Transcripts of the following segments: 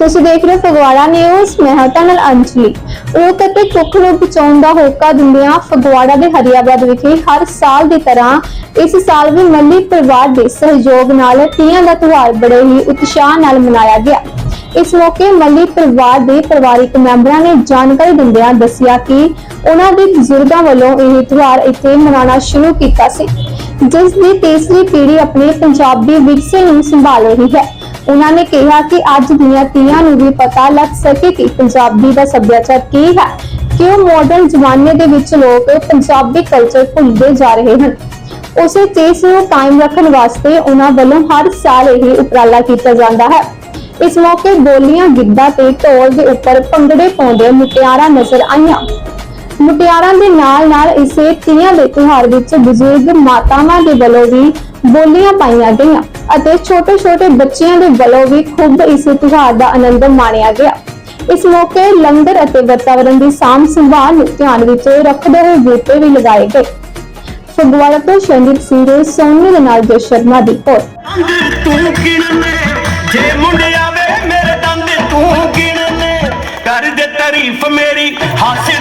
ਤੁਸੀਂ ਦੇਖ ਰਹੇ ਹੋ ਫਗਵਾੜਾ ਨਿਊਜ਼ ਮੈਂ ਹਾਂ ਤੁਹਾਡੇ ਨਾਲ ਅੰਜਲੀ। ਉਹ ਤੇ ਕੁੱਖ ਨੂੰ ਬਚਾਉਣ ਦਾ ਹੋਕਾ ਦਿੰਦਿਆਂ ਫਗਵਾੜਾ ਦੇ ਹਰੀਆਬਾਦ ਵਿਖੇ ਹਰ ਸਾਲ ਦੀ ਤਰ੍ਹਾਂ ਇਸ ਸਾਲ ਵੀ ਮੱਲੀ ਪਰਿਵਾਰ ਦੇ ਸਹਿਯੋਗ ਨਾਲ ਤੀਆਂ ਦਾ ਤਿਉਹਾਰ ਬੜੇ ਹੀ ਉਤਸ਼ਾਹ ਨਾਲ ਮਨਾਇਆ ਗਿਆ। ਇਸ ਮੌਕੇ ਮੱਲੀ ਪਰਿਵਾਰ ਦੇ ਪਰਿਵਾਰਕ ਮੈਂਬਰਾਂ ਨੇ ਜਾਣਕਾਰੀ ਦਿੰਦਿਆਂ ਦੱਸਿਆ ਕਿ ਉਹਨਾਂ ਦੇ ਬਜ਼ੁਰਗਾਂ ਵੱਲੋਂ ਇਹ ਤਿਉਹਾਰ ਇੱਥੇ ਮਨਾਉਣਾ ਸ਼ੁਰੂ ਕੀਤਾ ਸੀ, ਜਿਸ ਦੀ ਤੀਸਰੀ ਪੀੜ੍ਹੀ ਆਪਣੇ ਪੰਜਾਬੀ ਵਿਰਸੇ ਨੂੰ ਸੰਭਾਲ ਰਹੀ ਹੈ। ਉਹਨਾਂ ਨੇ ਕਿਹਾ ਕਿ ਅੱਜ ਦੀਆਂ ਤੀਆਂ ਨੂੰ ਵੀ ਪਤਾ ਲੱਗ ਸਕੇ ਕਿ ਪੰਜਾਬੀ ਦਾ ਸੱਭਿਆਚਾਰ ਕੀ ਹੈ ਕਿਉਂ ਮਾਡਰਨ ਜ਼ਮਾਨੇ ਦੇ ਵਿੱਚ ਲੋਕ ਪੰਜਾਬੀ ਕਲਚਰ ਭੁੱਲਦੇ ਜਾ ਰਹੇ ਹਨ। ਉਸੇ ਚੀਜ਼ ਨੂੰ ਕਾਇਮ ਰੱਖਣ ਵਾਸਤੇ ਉਹਨਾਂ ਵੱਲੋਂ ਹਰ ਸਾਲ ਇਹ ਉਪਰਾਲਾ ਕੀਤਾ ਜਾਂਦਾ ਹੈ। ਇਸ ਮੌਕੇ ਬੋਲੀਆਂ, ਗਿੱਧਾ ਤੇ ਢੋਲ ਦੇ ਉੱਪਰ ਭੰਗੜੇ ਪਾਉਂਦੇ ਮੁਟਿਆਰਾਂ ਨਜ਼ਰ ਆਈਆਂ। ਮੁਟਿਆਰਾਂ ਦੇ ਨਾਲ ਨਾਲ ਇਸੇ ਤੀਆਂ ਦੇ ਤਿਉਹਾਰ ਵਿੱਚ ਬਜ਼ੁਰਗ ਮਾਤਾਵਾਂ ਦੇ ਵੱਲੋਂ ਵੀ ਬੋਲੀਆਂ ਪਾਈਆਂ ਗਈਆਂ ਅਤੇ ਛੋਟੇ ਛੋਟੇ ਬੱਚਿਆਂ ਦੇ ਵੱਲੋਂ ਵੀ ਖੂਬ ਇਸ ਤਿਉਹਾਰ ਦਾ ਆਨੰਦ ਮਾਣਿਆ ਗਿਆ। ਇਸ ਮੌਕੇ ਲੰਗਰ ਅਤੇ ਵਾਤਾਵਰਣ ਦੀ ਸਾਂਭ ਸੰਭਾਲ ਨੂੰ ਧਿਆਨ ਵਿੱਚ ਰੱਖਦੇ ਹੋਏ ਬੂਟੇ ਵੀ ਲਗਾਏ ਗਏ। ਫਗਵਾੜਾ ਤੋਂ ਸ਼ੰਦਿਤ ਸਿੰਘ, ਸੋਨੀ ਦੇ ਨਾਲ ਜੋ ਸ਼ਰਮਾ ਦੀ ਰਿਪੋਰਟ। ਤੂੰ ਗਿਣਨੇ, ਜੇ ਮੁੰਡਿਆ ਵੇ ਮੇਰੇ ਦੰਦ ਤੂੰ ਗਿਣਨੇ। ਕਰ ਦੇ ਤਾਰੀਫ ਮੇਰੀ ਹੱਸਦੀ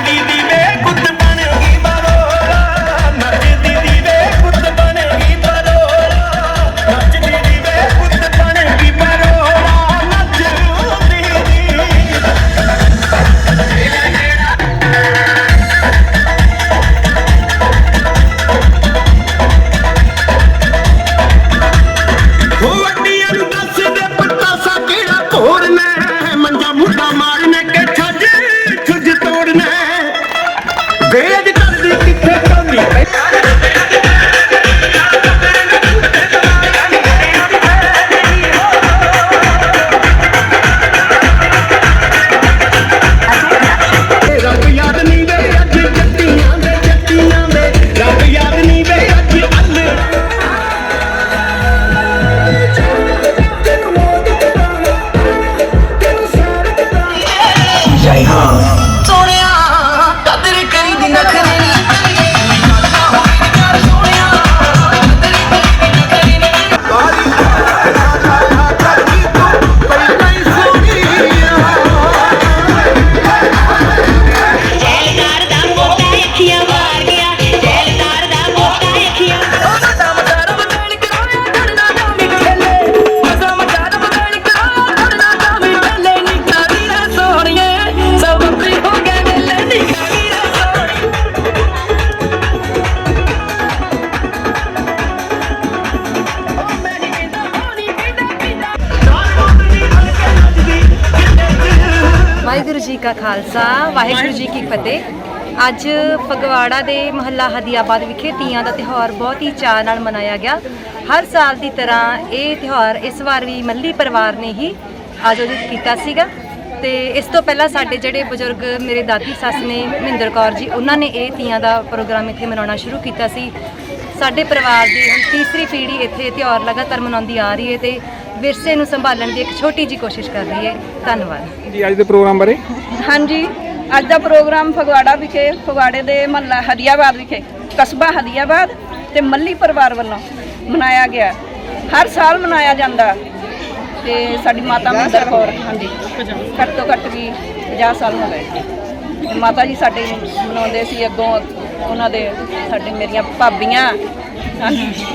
ਵਾਹਿਗੁਰੂ ਜੀ ਕਾ ਖਾਲਸਾ, ਵਾਹਿਗੁਰੂ ਜੀ ਕੀ ਫਤਿਹ। ਅੱਜ ਫਗਵਾੜਾ ਦੇ ਮਹੱਲਾ ਹਦੀਆਬਾਦ ਵਿਖੇ ਤੀਆਂ ਦਾ ਤਿਉਹਾਰ ਬਹੁਤ ਹੀ ਚਾਅ ਨਾਲ ਮਨਾਇਆ ਗਿਆ। ਹਰ ਸਾਲ ਦੀ ਤਰ੍ਹਾਂ ਇਹ ਤਿਉਹਾਰ ਇਸ ਵਾਰ ਵੀ ਮੱਲੀ ਪਰਿਵਾਰ ਨੇ ਹੀ ਆਯੋਜਿਤ ਕੀਤਾ ਸੀਗਾ। ਤੇ ਇਸ ਤੋਂ ਪਹਿਲਾਂ ਸਾਡੇ ਜਿਹੜੇ ਬਜ਼ੁਰਗ ਮੇਰੇ ਦਾਦੀ, ਸੱਸ ਨੇ, ਮਹਿੰਦਰ ਕੌਰ ਜੀ, ਉਹਨਾਂ ਨੇ ਇਹ ਤੀਆਂ ਦਾ ਪ੍ਰੋਗਰਾਮ ਇੱਥੇ ਮਨਾਉਣਾ ਸ਼ੁਰੂ ਕੀਤਾ ਸੀ। ਸਾਡੇ ਪਰਿਵਾਰ ਦੀ ਹੁਣ ਤੀਸਰੀ ਪੀੜ੍ਹੀ ਇੱਥੇ ਇਹ ਤਿਉਹਾਰ ਲਗਾਤਾਰ ਮਨਾਉਂਦੀ ਆ ਰਹੀ ਹੈ ਤੇ ਵਿਰਸੇ ਨੂੰ ਸੰਭਾਲਣ ਦੀ ਇੱਕ ਛੋਟੀ ਜੀ ਕੋਸ਼ਿਸ਼ ਕਰ ਰਹੀ ਹੈ। ਧੰਨਵਾਦ। ਜੀ ਅੱਜ ਦੇ ਪ੍ਰੋਗਰਾਮ ਬਾਰੇ? ਹਾਂਜੀ ਅੱਜ ਦਾ ਪ੍ਰੋਗਰਾਮ ਫਗਵਾੜਾ ਵਿਖੇ ਫਗਵਾੜੇ ਦੇ ਮਹੱਲਾ ਹਰੀਆਬਾਦ ਵਿਖੇ ਕਸਬਾ ਹਰੀਆਬਾਦ ਤੇ ਮੱਲੀ ਪਰਿਵਾਰ ਵੱਲੋਂ ਮਨਾਇਆ ਗਿਆ। ਹਰ ਸਾਲ ਮਨਾਇਆ ਜਾਂਦਾ। ਤੇ ਸਾਡੀ ਮਾਤਾ ਮਹਿੰਦਰ ਕੌਰ ਹਾਂਜੀ। ਘੱਟ ਤੋਂ ਘੱਟ ਵੀ 50 ਸਾਲ ਹੋ ਗਏ। ਤੇ ਮਾਤਾ ਜੀ ਸਾਡੇ ਮਨਾਉਂਦੇ ਸੀ ਅੱਗੋਂ ਉਹਨਾਂ ਦੇ ਸਾਡੇ ਮੇਰੀਆਂ ਭਾਬੀਆਂ ਹਾਂਜੀ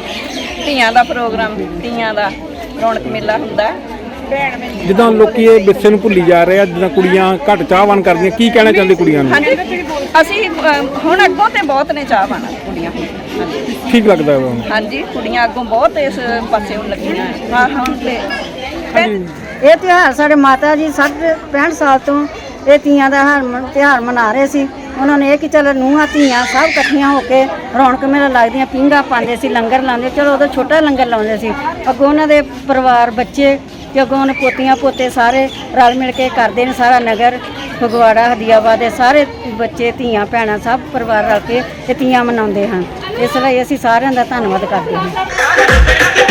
ਧੀਆਂ ਦਾ ਪ੍ਰੋਗਰਾਮ ਧੀਆਂ ਦਾ। ਰੌਣਕ ਮੇਲਾ ਹੁੰਦਾ ਭੈਣ ਮੇਰੀ ਜਿੱਦਾਂ ਲੋਕੀ ਇਹ ਵਿਰਸੇ ਨੂੰ ਭੁੱਲੀ ਜਾ ਰਹੇ ਆ ਜਿੱਦਾਂ ਕੁੜੀਆਂ ਘੱਟ ਚਾਹਵਾਨ ਕਰਦੀਆਂ ਕੀ ਕਹਿਣਾ ਚਾਹੁੰਦੇ ਕੁੜੀਆਂ ਨੂੰ? ਹਾਂਜੀ ਅਸੀਂ ਅਹ, ਹੁਣ ਅੱਗੋਂ ਤੇ ਬਹੁਤ ਨੇ ਚਾਹ ਪਾਣਾ ਕੁੜੀਆਂ। ਹਾਂਜੀ ਠੀਕ ਲੱਗਦਾ ਵਾ। ਹਾਂਜੀ ਕੁੜੀਆਂ ਅੱਗੋਂ ਬਹੁਤ ਇਸ ਪਾਸੇ ਹੁਣ ਲੱਗੀਆਂ। ਹਾਂ ਹੁਣ ਤੇ ਇਹ ਤਿਉਹਾਰ ਸਾਡੇ ਮਾਤਾ ਜੀ 60 65 ਸਾਲ ਤੋਂ ਇਹ ਤੀਆਂ ਦਾ ਹਰ ਤਿਉਹਾਰ ਮਨਾ ਰਹੇ ਸੀ। ਉਹਨਾਂ ਨੇ ਇਹ ਕਿ ਚਲ ਨੂੰਹਾਂ ਧੀਆਂ ਸਭ ਇਕੱਠੀਆਂ ਹੋ ਕੇ ਰੌਣਕ ਮੇਲਾ ਲੱਗਦੀਆਂ, ਪੀਂਘਾਂ ਪਾਉਂਦੇ ਸੀ, ਲੰਗਰ ਲਾਉਂਦੇ ਚਲੋ ਉਦੋਂ ਛੋਟਾ ਲੰਗਰ ਲਾਉਂਦੇ ਸੀ। ਅੱਗੋਂ ਉਹਨਾਂ ਦੇ ਪਰਿਵਾਰ, ਬੱਚੇ ਤੇ ਅੱਗੋਂ ਉਹਨਾਂ ਪੋਤੀਆਂ, ਪੋਤੇ ਸਾਰੇ ਰਲ ਮਿਲ ਕੇ ਕਰਦੇ ਨੇ, ਸਾਰਾ ਨਗਰ, ਫਗਵਾੜਾ, ਹਦੀਆਬਾਦ ਦੇ ਸਾਰੇ ਬੱਚੇ, ਧੀਆਂ, ਭੈਣਾਂ ਸਭ ਪਰਿਵਾਰ ਰਲ ਕੇ ਇਹ ਧੀਆਂ ਮਨਾਉਂਦੇ ਹਨ। ਇਸ ਲਈ ਅਸੀਂ ਸਾਰਿਆਂ ਦਾ ਧੰਨਵਾਦ ਕਰਦੇ ਹਾਂ।